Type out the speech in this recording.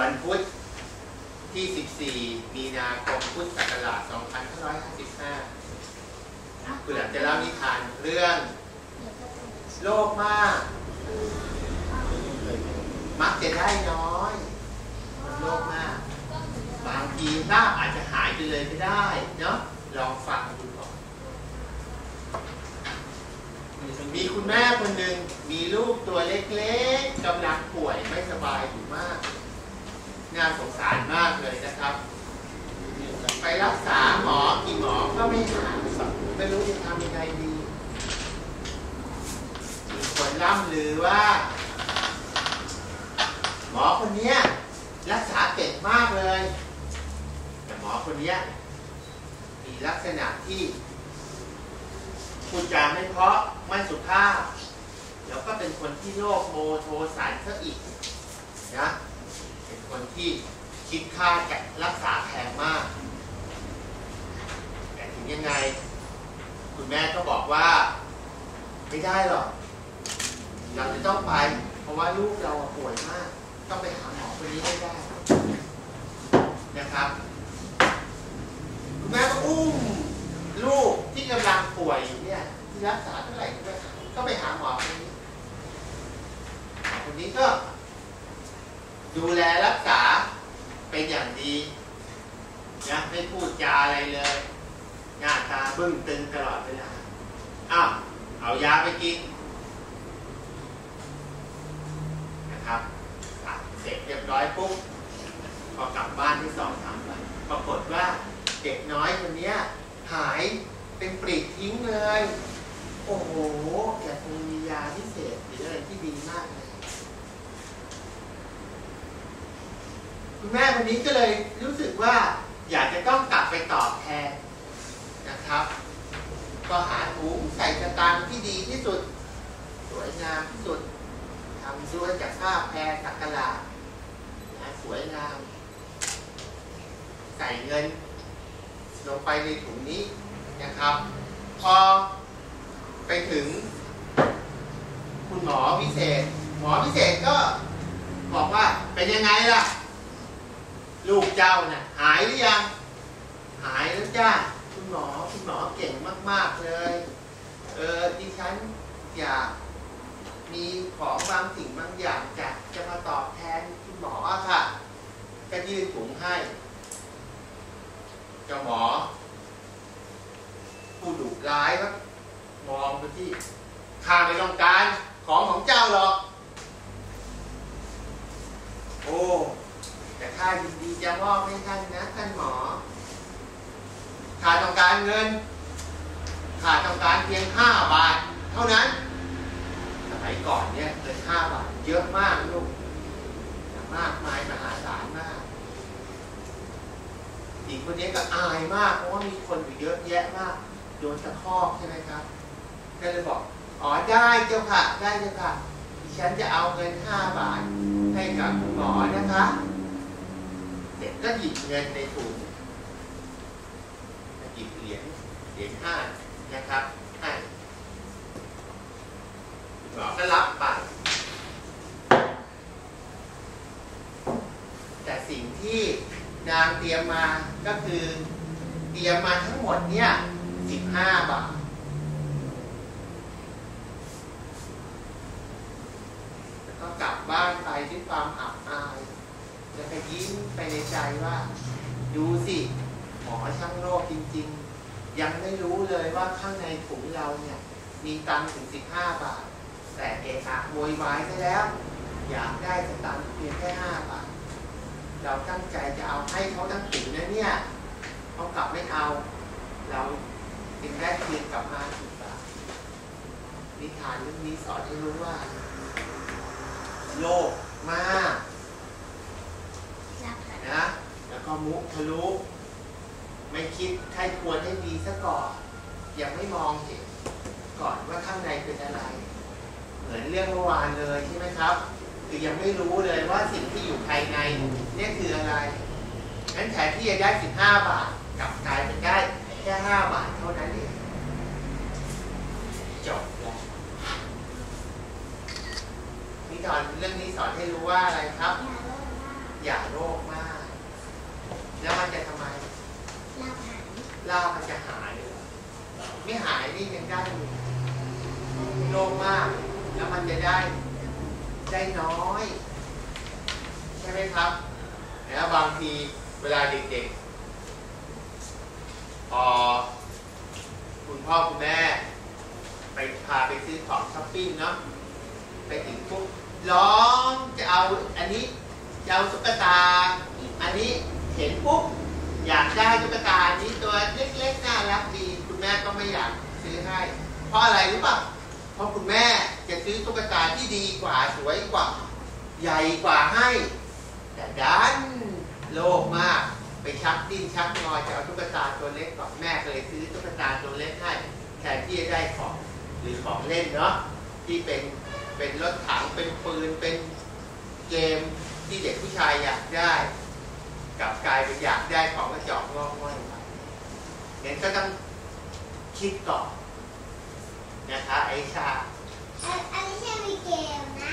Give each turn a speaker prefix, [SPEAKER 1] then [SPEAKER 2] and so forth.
[SPEAKER 1] วันพุธที่ 14 มีนาคมพุทธศักราช 2555 คุณหลังจะเล่านิทานเรื่อง โลภมาก มักจะได้น้อย โลภมาก บางทีลาบอาจจะหายไปเลยก็ได้เนาะลองฟังดูก่อน มีคุณแม่คนหนึ่งมีลูกตัวเล็กๆกำลังป่วยไม่สบายอยู่มาก น่าสงสารมากเลยนะครับ ไปรักษาหมอกี่หมอก็ไม่หายไม่รู้จะทำยังไงดีคนล่ำลือว่า หมอคนนี้รักษาเก่งมากเลย แต่หมอคนนี้มีลักษณะที่พูดจาไม่เพราะไม่สุภาพ แล้วก็เป็นคนที่โลภโมโทสันซะอีกนะ ที่คิดค่าจะรักษาแพงมาก แต่ถึงยังไง คุณแม่ก็บอกว่า ไม่ได้หรอก เราจะต้องไป เพราะว่าลูกเราป่วยมาก ต้องไปหาหมอคนนี้ให้ได้ นะครับ คุณแม่ก็อุ้มลูกที่กำลังป่วยอยู่เนี่ยที่รักษาเท่าไหร่ก็ไปหาก็ไปหาหมอคนนี้หมอคนนี้ก็ ดูแลรักษาเป็นอย่างดีนะไม่พูดจาอะไรเลยหน้าตาบึ้งตึงตลอดเวลาอ้าวเอายาไปกินนะครับเสร็จเรียบร้อยปุ๊บพอกลับบ้านที่สองสามวันปรากฏว่าเด็กน้อยคนนี้หายเป็นปลีกทิ้งเลย โอ้โหแกคงมียาพิเศษหรืออะไรที่ดีมากเลย คุณแม่คนนี้ก็เลยรู้สึกว่าอยากจะต้องกลับไปตอบแทนนะครับ ก็หาถุงใส่สตางที่ดีที่สุด สวยงามที่สุดทำด้วยจากผ้าแพรสักกะลาดนะสวยงาม ใส่เงิน ลงไปในถุงนี้นะครับ พอไปถึง คุณหมอพิเศษ หมอพิเศษก็บอกว่าเป็นยังไงล่ะ ลูกเจ้าน่ะหายหรือยัง หายแล้วจ้าคุณหมอคุณหมอเก่งมาก ๆ เลย เออดิฉันอยากมีของบางสิ่งบางอย่างจะจะมาตอบแทนคุณหมอค่ะ ก็ยื่นถุงให้ เจ้าหมอ ผู้ดุร้ายครับมองไปที่ข้าไม่ต้องการของของเจ้าหรอก โอ้ แต่ข้า ยินดีจะมอบให้ท่านนะท่านหมอข้าต้องการเงินข้าต้องการเพียงห้าบาท เท่านั้น สมัยก่อนเนี่ยเงินห้าบาท เยอะมากลูกมากมายมหาศาลมากหญิงคนนี้ก็อายมากเพราะว่ามีคนอยู่เยอะแยะมากโดนตะคอกใช่ไหมครับก็เลยบอกอ๋อได้เจ้าค่ะ ได้เจ้าค่ะ ฉันจะเอาเงินห้าบาทให้กับคุณหมอนะคะ เด็กก็หยิบเงินในถุงหยิบเหรียญเหรียญห้านะครับให้หมอก็รับไปแต่สิ่งที่นางเตรียมมาก็คือเตรียมมาทั้งหมดเนี่ยสิบห้าบาทแล้วก็กลับบ้านไปด้วยความอับอาย แล้วก็ยิ้มไปในใจว่า ดูสิหมอช่างโรคจริง ๆ ยังไม่รู้เลยว่าข้างในถุงเราเนี่ย มีตังถึงสิบห้าบาท แต่เอะอะโวยวายซะแล้ว อยากได้สตังค์เพียงแค่ห้าบาท เราตั้งใจจะเอาให้เขาทั้งถุงนะเนี่ยเขากลับไม่เอา เราจึงได้คืนกลับมาสิบบาทนิทานเรื่องนี้สอนให้รู้ว่า โลภมากนะ แล้วก็ มุทะลุไม่คิดใครควรให้ดีซะก่อนยังไม่มองเห็นก่อนว่าข้างในเป็นอะไร เหมือนเรื่องเมื่อวานเลยใช่ไหมครับ คือยังไม่รู้เลยว่าสิ่งที่อยู่ภายในนี่คืออะไรงั้นแทนที่จะได้ 15 บาทกลับกลายเป็นได้แค่ 5 บาทเท่านั้นเองจบแล้วนิทานเรื่องนี้สอนให้รู้ว่าอะไรครับ อย่าโลภมาก แล้วมันจะทำไมลาบมันจะหาย ไม่หายนี่ยังได้อยู่โลภมาก แล้วมันจะได้ได้น้อย ใช่ไหมครับแล้วบางทีเวลาเด็กๆพอคุณพ่อคุณแม่ ไปพาไปซื้อของช้อปปิ้งเนาะไปถึงปุ๊บร้องจะเอาอันนี้จะเอาตุ๊กตา ไม่อยากซื้อให้ เพราะอะไรรู้ป่ะเพราะคุณแม่จะซื้อตุ๊กตาที่ดีกว่าสวยกว่า ใหญ่กว่าให้ แต่ดันโลภมากไปชักดิ้นชักงอจะเอาตุ๊กตาตัวเล็กก่อนแม่เลยซื้อตุ๊กตาตัวเล็กให้แทนที่จะได้ของหรือของเล่นเนาะที่เป็นเป็นรถถังเป็นปืนเป็นเกมที่เด็กผู้ชายอยากได้กับกลายเป็นอยากได้ของกระจอกงอกง่อยไปงั้นก็ต้อง คิดก่อนนะคะไอชา
[SPEAKER 2] อันไอชามีเกมนะ